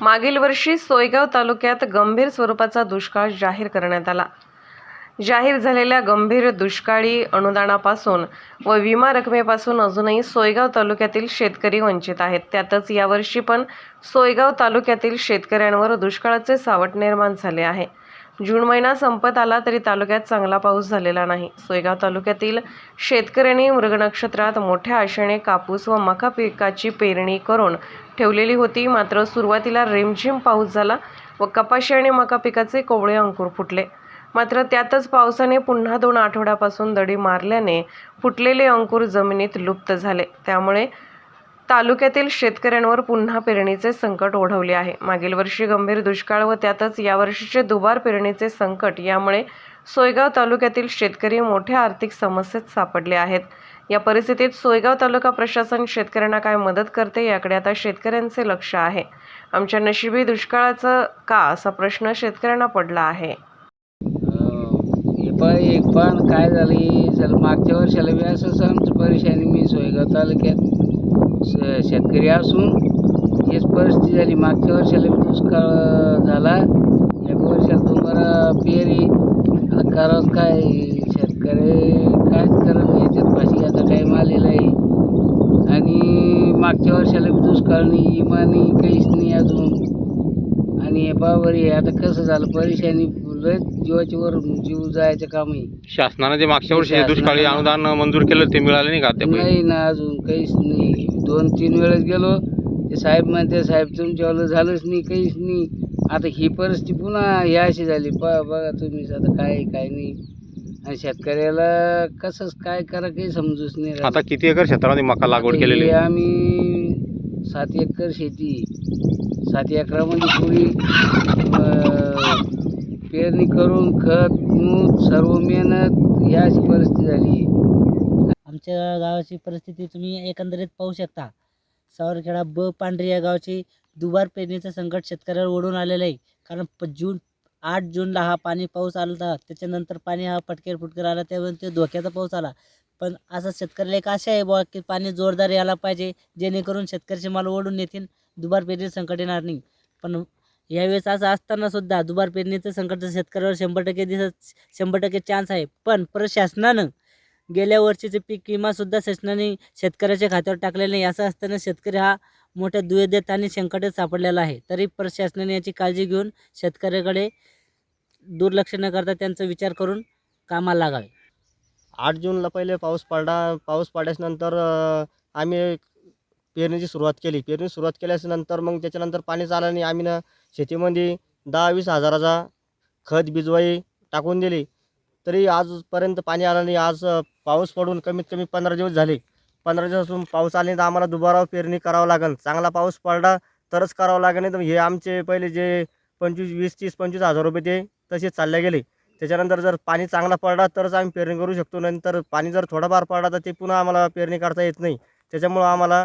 मागील वर्षी सोयगाव तालुक्यात गंभीर स्वरूपाचा दुष्काळ जाहीर करण्यात आला. जाहीर झालेल्या गंभीर दुष्काळी अनुदानापासून व विमा रकमेपासून अजूनही सोयगाव तालुक्यातील शेतकरी वंचित आहेत. त्यातच यावर्षी पण सोयगाव तालुक्यातील शेतकऱ्यांवर दुष्काळाचे सावट निर्माण झाले आहे. जून महिना संपत आला तरी तालुक्यात चांगला पाऊस झालेला नाही. सोयगाव तालुक्यातील शेतकऱ्यांनी मृग नक्षत्रात मोठ्या आशेने कापूस व मका पिकाची पेरणी करून ठेवलेली होती. मात्र सुरुवातीला रिमझिम पाऊस झाला व कपाशी आणि मका पिकाचे कोवळे अंकुर फुटले. मात्र त्यातच पावसाने पुन्हा दोन आठवड्यापासून दडी मारल्याने फुटलेले अंकुर जमिनीत लुप्त झाले. त्यामुळे तालुक्यातील शेतकऱ्यांवर पुन्हा पेरणीचे संकट ओढवले आहे. मागील वर्षी गंभीर दुष्काळ व त्यातच यावर्षीचे दुबार पेरणीचे संकट यामुळे सोयगाव तालुक्यातील शेतकरी मोठ्या आर्थिक समस्येत सापडले आहेत. या परिस्थितीत सोयगाव तालुका प्रशासन शेतकऱ्यांना काय मदत करते याकडे आता शेतकऱ्यांचे लक्ष आहे. आमच्या नशिबी दुष्काळाचं का असा प्रश्न शेतकऱ्यांना पडला आहे. एक पण काय झाली? मागच्या वर्षाला बी असंच आमची परेशानी मी सोयगाव तालुक्यात श- शेतकरी असून हेच परिस्थिती झाली. मागच्या वर्षाला बी दुष्काळ झाला. एक वर्षाला तुम्हाला पेरी आता काय? शेतकरी कायच करण याच्यात पाशी आता टाईम आलेला आहे आणि मागच्या वर्षाला बी दुष्काळ नाही इमानी काहीच नाही अजून. आणि हे बाबर हे आता कसं झालं? परेशानी लय जीवाच्या वर जीव जायचं काम आहे शासनानं जे मागच्या वर्षी दुष्काळी अनुदान मंजूर केलं ते मिळाले नाही का अद्याप नाही ना अजून काहीच नाही. दोन तीन वेळेस गेलो ते साहेब म्हणते साहेब तुमच्यावालं झालंच नाही काहीच नाही. आता ही परिस्थिती पुन्हा ही अशी झाली. बघा बघा तुम्हीच आता काय आहे, काय नाही. आणि शेतकऱ्याला कसंच काय करा काही समजूच नाही राहिलं. आता किती एकर क्षेत्रामध्ये मका लागवड आता केलेली ही आहे? आम्ही सात एकर शेती. सात एकरामध्ये पुरी अं, पेरणी करून खत मूत सर्व मेहनत ही अशी परिस्थिती झाली. आमच्या गावाची परिस्थिती तुम्ही एकंदरीत पाहू शकता. सावरखेडा ब पांढरी या गावाची दुबार पेरणीचं संकट शेतकऱ्यावर ओढून आलेलं आहे. कारण प जून आठ जूनला हा पाणी पाऊस आला होता. त्याच्यानंतर पाणी हा फटकेर फुटकेर आला. त्यामुळे ते धोक्याचा पाऊस आला. पण असं शेतकऱ्याला एक आशा आहे बुवा की पाणी जोरदार यायला पाहिजे. जेणेकरून शेतकऱ्याचे माल ओढून येतील दुबार पेरणी संकट येणार नाही. पण यावेळेस असं असताना सुद्धा दुबार पेरणीचं संकट शेतकऱ्यावर शंभर टक्के दिसत शंभर टक्के चान्स आहे. पण प्रशासनानं गेल्या वर्षीचे पीक विमासुद्धा शासनाने शेतकऱ्याच्या खात्यावर टाकलेला नाही. असं असताना शेतकरी हा मोठ्या दुयदेत आणि संकटात सापडलेला आहे. तरी प्रशासनाने याची काळजी घेऊन शेतकऱ्याकडे दुर्लक्ष न करता त्यांचा विचार करून कामाला लागावे. आठ जूनला पहिले पाऊस पडला. पाऊस पडल्यानंतर आम्ही पेरणीची सुरुवात केली. पेरणी सुरुवात केल्यानंतर मग त्याच्यानंतर पाणी आलं नाही आम्ही ना शेतीमध्ये दहा वीस हजाराचा खत बिजवाई टाकून दिली. तरी आजपर्यंत पाणी आलं नाही. आज पाऊस पडून कमीत कमी पंधरा दिवस झाले. पंधरा दिवसापासून पाऊस आले तर आम्हाला दुबारा पेरणी करावं लागेल. चांगला पाऊस पडला तरच करावं लागेल. नाही तर हे आमचे पहिले जे पंचवीस वीस तीस पंचवीस हजार रुपये ते तसेच चालले गेले. त्याच्यानंतर जर पाणी चांगला पडला तरच आम्ही पेरणी करू शकतो. नंतर पाणी जर थोडाफार पडला तर ते पुन्हा आम्हाला पेरणी करता येत नाही. त्याच्यामुळं आम्हाला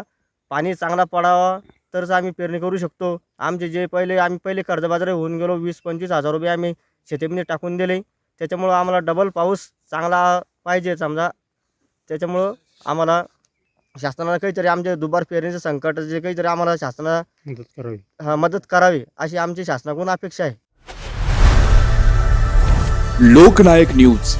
पाणी चांगला पडावा तरच आम्ही पेरणी करू शकतो. आमचे जे पहिले आम्ही पहिले कर्जबाजारी होऊन गेलो वीस पंचवीस हजार रुपये आम्ही शेतीमध्ये टाकून दिले. त्याच्यामुळं आम्हाला डबल पाऊस चांगला पाहिजे समजा. त्याच्यामुळं आम्हाला शासनाला काहीतरी आमचे दुबार पेरणीचं संकट जे काहीतरी आम्हाला शासनाला मदत करावी. हा, मदत करावी अशी आमची शासनाकडून अपेक्षा आहे. लोकनायक न्यूज.